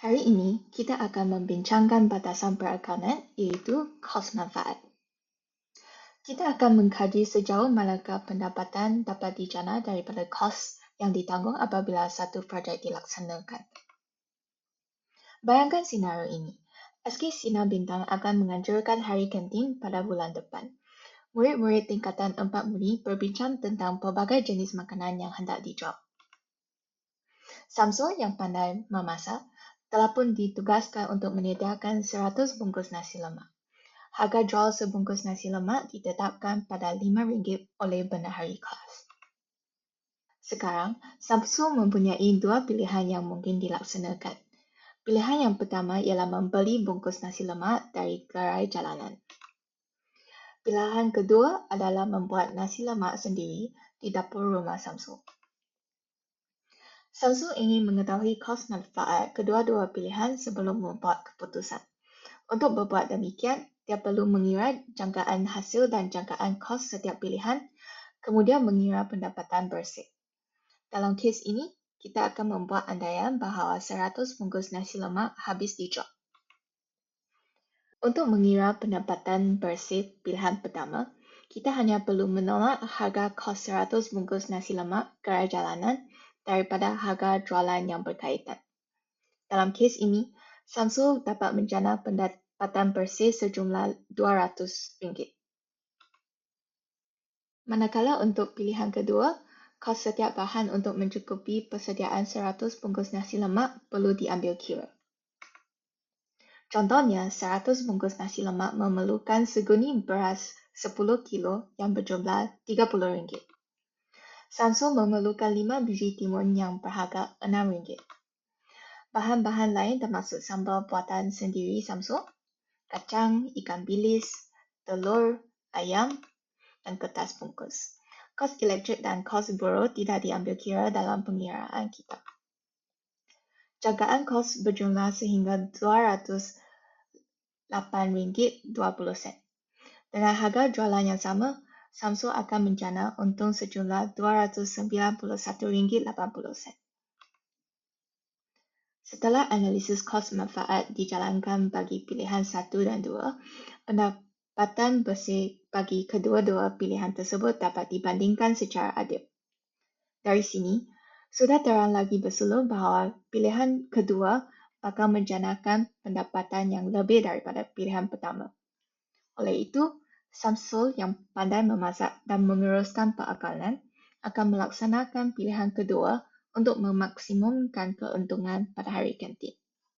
Hari ini, kita akan membincangkan batasan perakanan iaitu kos manfaat. Kita akan mengkaji sejauh manakah pendapatan dapat dijana daripada kos yang ditanggung apabila satu projek dilaksanakan. Bayangkan senario ini. SK Sinar Bintang akan menganjurkan hari kantin pada bulan depan. Murid-murid tingkatan 4 muli berbincang tentang pelbagai jenis makanan yang hendak dijual. Samsul yang pandai memasak telah pun ditugaskan untuk menyediakan 100 bungkus nasi lemak. Harga jual sebungkus nasi lemak ditetapkan pada RM5 oleh Bendahari Kelas. Sekarang, Samsung mempunyai dua pilihan yang mungkin dilaksanakan. Pilihan yang pertama ialah membeli bungkus nasi lemak dari gerai jalanan. Pilihan kedua adalah membuat nasi lemak sendiri di dapur rumah Samsung. Samsung ingin mengetahui kos manfaat kedua-dua pilihan sebelum membuat keputusan. Untuk berbuat demikian, dia perlu mengira jangkaan hasil dan jangkaan kos setiap pilihan, kemudian mengira pendapatan bersih. Dalam kes ini, kita akan membuat andaian bahawa 100 bungkus nasi lemak habis dijual. Untuk mengira pendapatan bersih pilihan pertama, kita hanya perlu menolak harga kos 100 bungkus nasi lemak gerai jalanan daripada harga jualan yang berkaitan. Dalam kes ini, Samsung dapat menjana pendapatan bersih sejumlah RM200. Manakala untuk pilihan kedua, kos setiap bahan untuk mencukupi persediaan 100 bungkus nasi lemak perlu diambil kira. Contohnya, 100 bungkus nasi lemak memerlukan seguni beras 10 kilo yang berjumlah RM30. Samsung memerlukan 5 biji timun yang berharga RM6. Bahan-bahan lain termasuk sambal buatan sendiri Samsung, kacang, ikan bilis, telur, ayam, dan kertas bungkus. Kos elektrik dan kos buruh tidak diambil kira dalam pengiraan kita. Jagaan kos berjumlah sehingga RM208.20. Dengan harga jualan yang sama, Samsung akan menjana untung sejumlah RM291.80. Setelah analisis kos manfaat dijalankan bagi pilihan 1 dan 2, pendapatan bersih bagi kedua-dua pilihan tersebut dapat dibandingkan secara adil. Dari sini, sudah terang lagi bersulur bahawa pilihan kedua bakal menjanakan pendapatan yang lebih daripada pilihan pertama. Oleh itu, Samsul yang pandai memasak dan meneruskan perakalan akan melaksanakan pilihan kedua untuk memaksimumkan keuntungan pada hari kantin.